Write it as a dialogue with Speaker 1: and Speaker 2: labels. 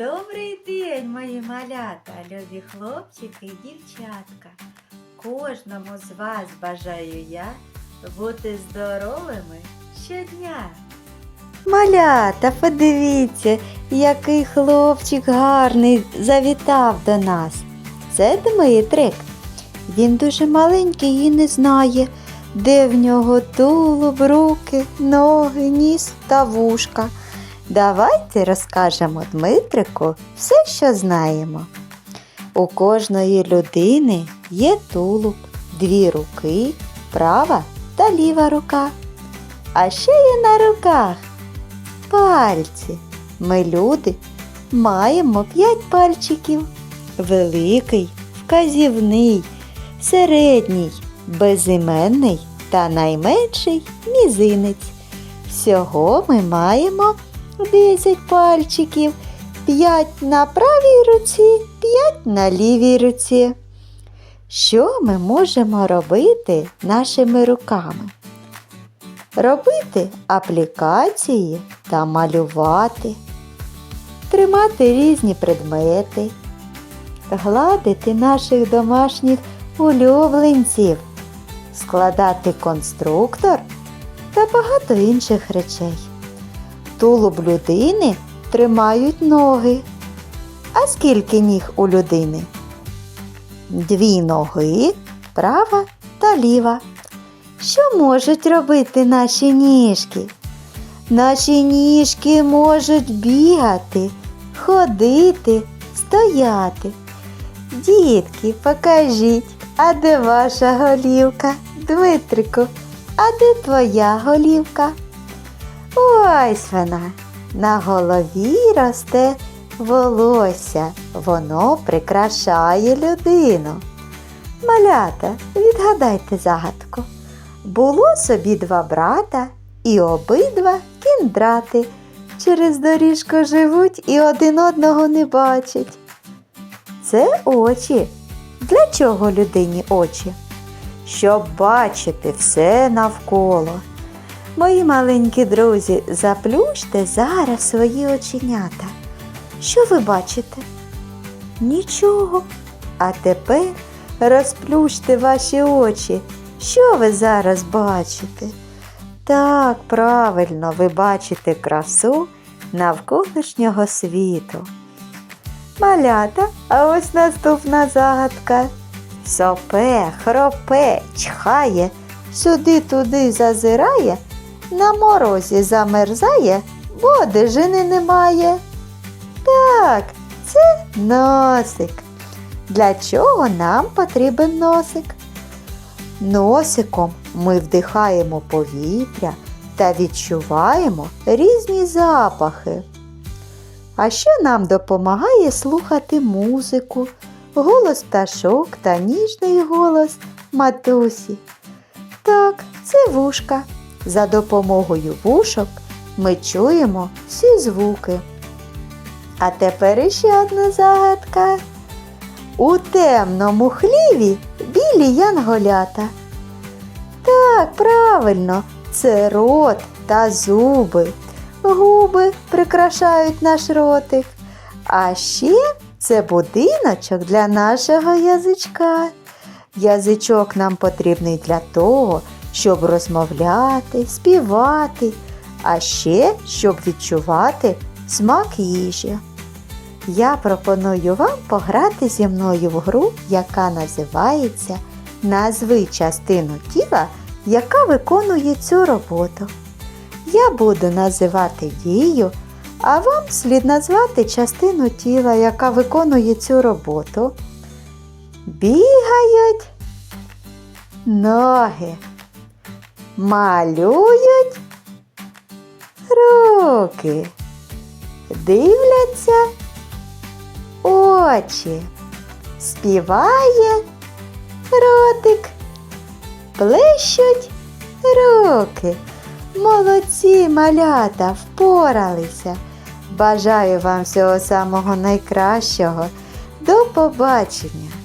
Speaker 1: Добрий день, мої малята, любі хлопчики і дівчатка. Кожному з вас бажаю я бути здоровими щодня. Малята, подивіться, який хлопчик гарний завітав до нас. Це Дмитрик. Він дуже маленький і не знає, де в нього тулуб, руки, ноги, ніс та вушка. Давайте розкажемо Дмитрику все, що знаємо. У кожної людини є тулуб, дві руки, права та ліва рука. А ще є на руках пальці. Ми люди маємо п'ять пальчиків. Великий, вказівний, середній, безіменний та найменший мізинець. Всього ми маємо 10 пальчиків, 5 на правій руці, 5 на лівій руці. Що ми можемо робити нашими руками? Робити аплікації та малювати, тримати різні предмети, гладити наших домашніх улюбленців, складати конструктор та багато інших речей. Тулуб людини тримають ноги. А скільки ніг у людини? Дві ноги, права та ліва. Що можуть робити наші ніжки? Наші ніжки можуть бігати, ходити, стояти. Дітки, покажіть, а де ваша голівка? Дмитрику, а де твоя голівка? Ось вона. На голові росте волосся. Воно прикрашає людину. Малята, відгадайте загадку. Було собі два брата, і обидва кіндрати. Через доріжку живуть і один одного не бачать. Це очі. Для чого людині очі? Щоб бачити все навколо. Мої маленькі друзі, заплющте зараз свої оченята. Що ви бачите? Нічого. А тепер розплющте ваші очі. Що ви зараз бачите? Так, правильно, ви бачите красу навколишнього світу. Малята, а ось наступна загадка. Сопе, хропе, чхає, сюди-туди зазирає, на морозі замерзає, бо одежини немає. Так, це носик. Для чого нам потрібен носик? Носиком ми вдихаємо повітря та відчуваємо різні запахи. А ще нам допомагає слухати музику, голос пташок та ніжний голос матусі. Так, це вушка. За допомогою вушок ми чуємо всі звуки. А тепер іще одна загадка. У темному хліві білі янголята. Так, правильно, це рот та зуби. Губи прикрашають наш ротик. А ще це будиночок для нашого язичка. Язичок нам потрібний для того, щоб розмовляти, співати, а ще щоб відчувати смак їжі. Я пропоную вам пограти зі мною в гру, яка називається Назви частину тіла, яка виконує цю роботу. Я буду називати дію, а вам слід назвати частину тіла, яка виконує цю роботу. Бігають ноги, малюють руки, дивляться очі, співає ротик, плещуть руки. Молодці малята впоралися. Бажаю вам всього самого найкращого. До побачення!